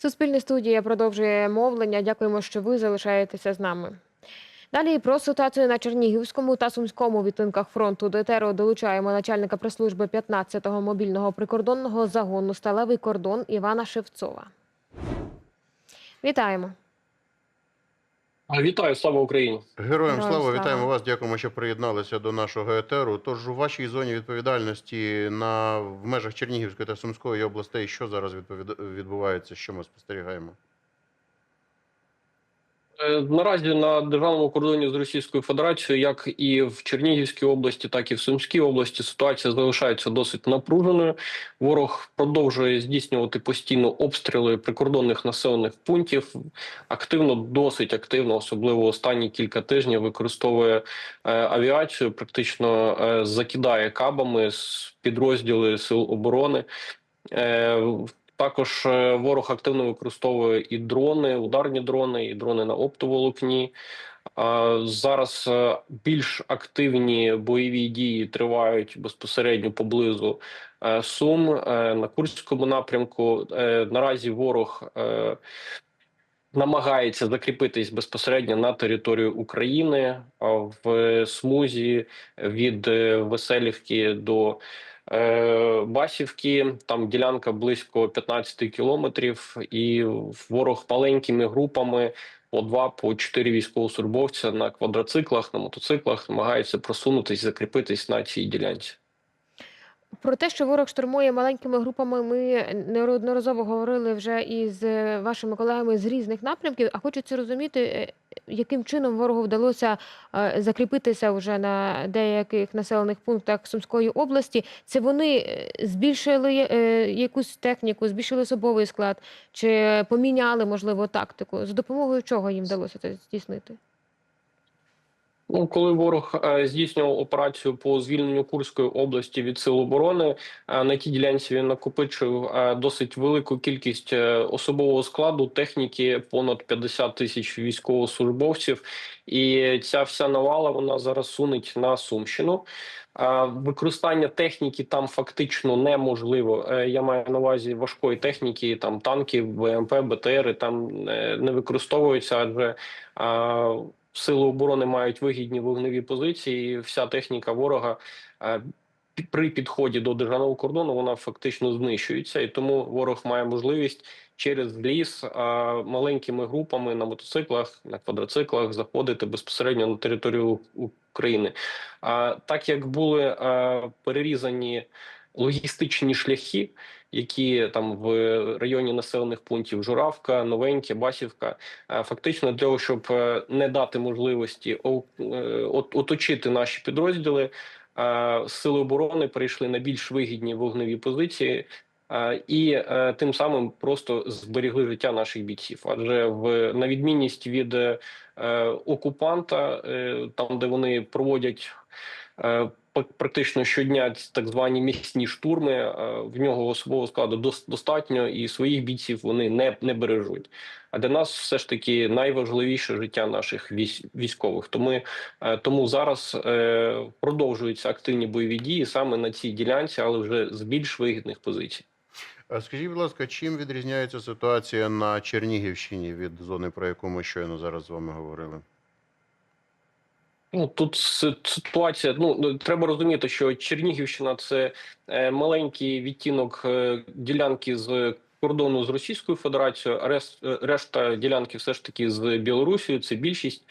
Суспільне студія продовжує мовлення. Дякуємо, що ви залишаєтеся з нами. Далі про ситуацію на Чернігівському та Сумському відтинках фронту етеру долучаємо начальника прес-служби 15-го мобільного прикордонного загону Сталевий кордон Івана Шевцова. Вітаємо. А, Вітаю, слава Україні! Героям Героям слава, слава. вітаємо вас. Дякуємо, що приєдналися до нашого етеру. Тож у вашій зоні відповідальності на в межах Чернігівської та Сумської областей, що зараз відповід... відбувається, що ми спостерігаємо? Е, Наразі на державному кордоні з Російською Федерацією, як і в Чернігівській області, так і в Сумській області, ситуація залишається досить напруженою. Ворог продовжує здійснювати постійно обстріли прикордонних населених пунктів. Активно, досить активно, особливо останні кілька тижнів, використовує е, авіацію, практично е, закидає кабами з підрозділи сил оборони. Також е, ворог активно використовує і дрони, ударні дрони, і дрони на оптоволокні. Зараз е, більш активні бойові дії тривають безпосередньо поблизу е, Сум на Курському напрямку. Наразі ворог намагається закріпитись безпосередньо на територію України в смузі від Веселівки до Басівки. Там ділянка близько 15 кілометрів, і ворог маленькими групами. По два, по чотири військовослужбовця на квадроциклах, на мотоциклах намагаються просунутись, закріпитись на цій ділянці. Про те, що ворог штурмує маленькими групами, ми неодноразово говорили вже із вашими колегами з різних напрямків. А хочеться розуміти, е, яким чином ворогу вдалося е, закріпитися вже на деяких населених пунктах Сумської області. Це вони е, збільшили якусь техніку, збільшили особовий склад, чи поміняли можливо тактику? За допомогою чого їм вдалося це здійснити? Ну, коли ворог е, здійснював операцію по звільненню Курської області від сил оборони, е, на тій ділянці він накопичив е, досить велику кількість особового складу, техніки, понад 50 тисяч військовослужбовців, і ця вся навала вона зараз сунеть на Сумщину. Використання техніки там фактично неможливо. Я маю на увазі важкої техніки, там танки, БМП, БТРи там не використовуються, адже Сили оборони мають вигідні вогневі позиції. і Вся техніка ворога е, при підході до державного кордону вона фактично знищується, і тому ворог має можливість через ліс е, маленькими групами на мотоциклах, на квадроциклах заходити безпосередньо на територію України. А так як були е, перерізані логістичні шляхи, які там в районі населених пунктів Журавка, Новеньке, Басівка, Е, фактично для того, щоб е, не дати можливості е, от- оточити наші підрозділи, сили оборони перейшли на більш вигідні вогневі позиції. І тим самим просто зберігли життя наших бійців. Адже в на відмінність від окупанта, там де вони проводять пр- практично щодня так звані міцні штурми, е, в нього особового складу дос- достатньо, і своїх бійців вони не, не бережуть. А для нас все ж таки найважливіше життя наших військ, військових. Тому, е, тому зараз е, продовжуються активні бойові дії саме на цій ділянці, але вже з більш вигідних позицій. Скажіть, будь ласка, чим відрізняється ситуація на Чернігівщині від зони, про яку ми щойно зараз з вами говорили? Ну тут ситуація. Ну ну, треба розуміти, що Чернігівщина це е, маленький відтінок е, ділянки з кордону з Російською Федерацією. а е, решта ділянки все ж таки з Білорусією. Це більшість.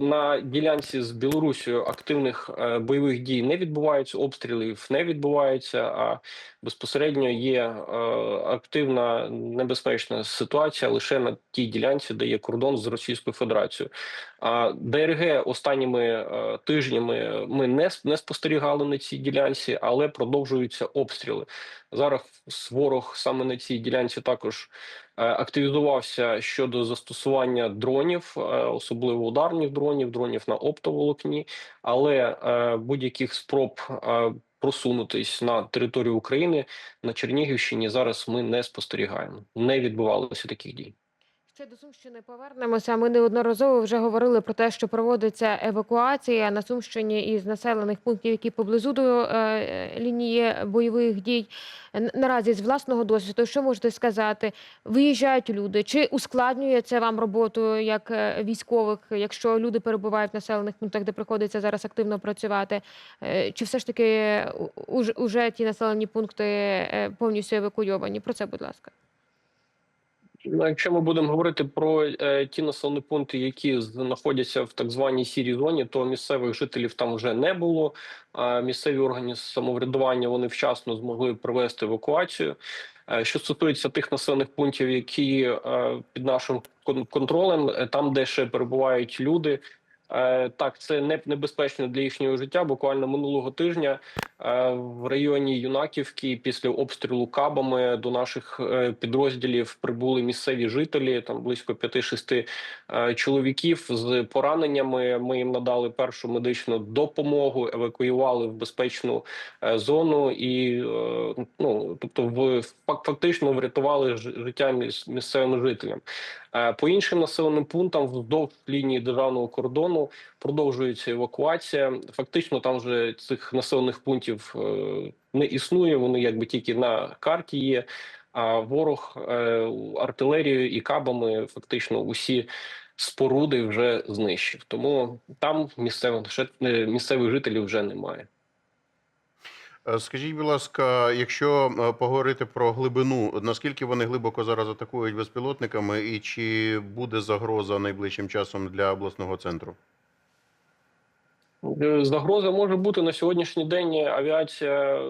На ділянці з Білорусією активних е, бойових дій не відбувається, обстрілів не відбувається. А безпосередньо є е, активна небезпечна ситуація лише на тій ділянці, де є кордон з Російською Федерацією. А ДРГ останніми е, тижнями ми не, не спостерігали на цій ділянці, але продовжуються обстріли. Зараз ворог саме на цій ділянці також активізувався щодо застосування дронів, особливо ударних дронів, дронів на оптоволокні, але е, будь-яких спроб е, просунутись на територію України на Чернігівщині зараз ми не спостерігаємо. Не відбувалося таких дій. Ще до Сумщини повернемося. Ми неодноразово вже говорили про те, що проводиться евакуація на Сумщині із населених пунктів, які поблизу до е, лінії бойових дій. Наразі з власного досвіду, що можете сказати? Виїжджають люди, чи ускладнює це вам роботу як е, військових, якщо люди перебувають в населених пунктах, де приходиться зараз активно працювати? Е, Чи все ж таки уже, ті населені пункти повністю евакуйовані? Про це, будь ласка. Ну, Якщо ми будемо говорити про е, ті населені пункти, які знаходяться в так званій сірій зоні, то місцевих жителів там вже не було. Місцеві органи самоврядування вони вчасно змогли провести евакуацію. Е, Що стосується тих населених пунктів, які е, під нашим кон- контролем, там, де ще перебувають люди. Е, Так, це не небезпечно для їхнього життя. Буквально минулого тижня е, в районі Юнаківки після обстрілу кабами до наших е, підрозділів прибули місцеві жителі. Там близько 5-6 е, чоловіків з пораненнями. Ми їм надали першу медичну допомогу, евакуювали в безпечну зону і ну тобто, в фак- фактично врятували життя міс- місцевим жителям. Е, По іншим населеним пунктам вздовж лінії державного кордону продовжується евакуація. Фактично, там вже цих населених пунктів е, не існує. Вони якби тільки на карті є. А ворог е, артилерією і кабами фактично усі споруди вже знищив. Тому там місцевих місцевих жителів вже немає. Е, Скажіть, будь ласка, якщо е, поговорити про глибину, наскільки вони глибоко зараз атакують безпілотниками, і чи буде загроза найближчим часом для обласного центру? Е, Загроза може бути на сьогоднішній день. Авіація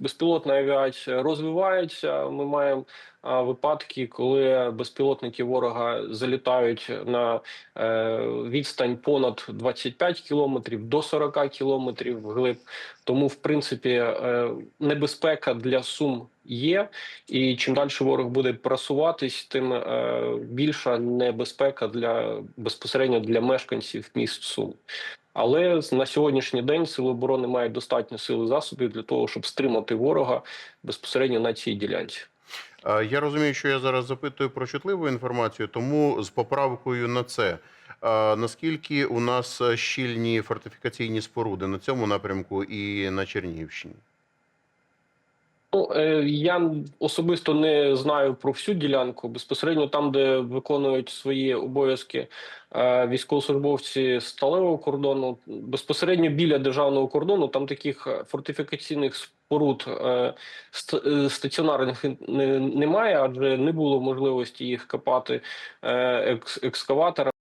безпілотна авіація розвивається. Ми маємо випадки, коли безпілотники ворога залітають на е, відстань понад 25 кілометрів до 40 кілометрів вглиб. Тому, в принципі, е, небезпека для сум є. І чим далі ворог буде просуватись, тим е, більша небезпека для безпосередньо для мешканців міст Сум. Але на сьогоднішній день сили оборони мають достатньо сили засобів для того, щоб стримати ворога безпосередньо на цій ділянці. Е, Я розумію, що я зараз запитую про чутливу інформацію, тому з поправкою на це. е, Наскільки у нас щільні фортифікаційні споруди на цьому напрямку і на Чернігівщині? Ну е, я особисто не знаю про всю ділянку. Безпосередньо там, де виконують свої обов'язки е, військовослужбовці сталевого кордону, безпосередньо біля державного кордону, там таких фортифікаційних споруд е, ст- стаціонарних немає, адже не було можливості їх копати е, екс- екскаваторами.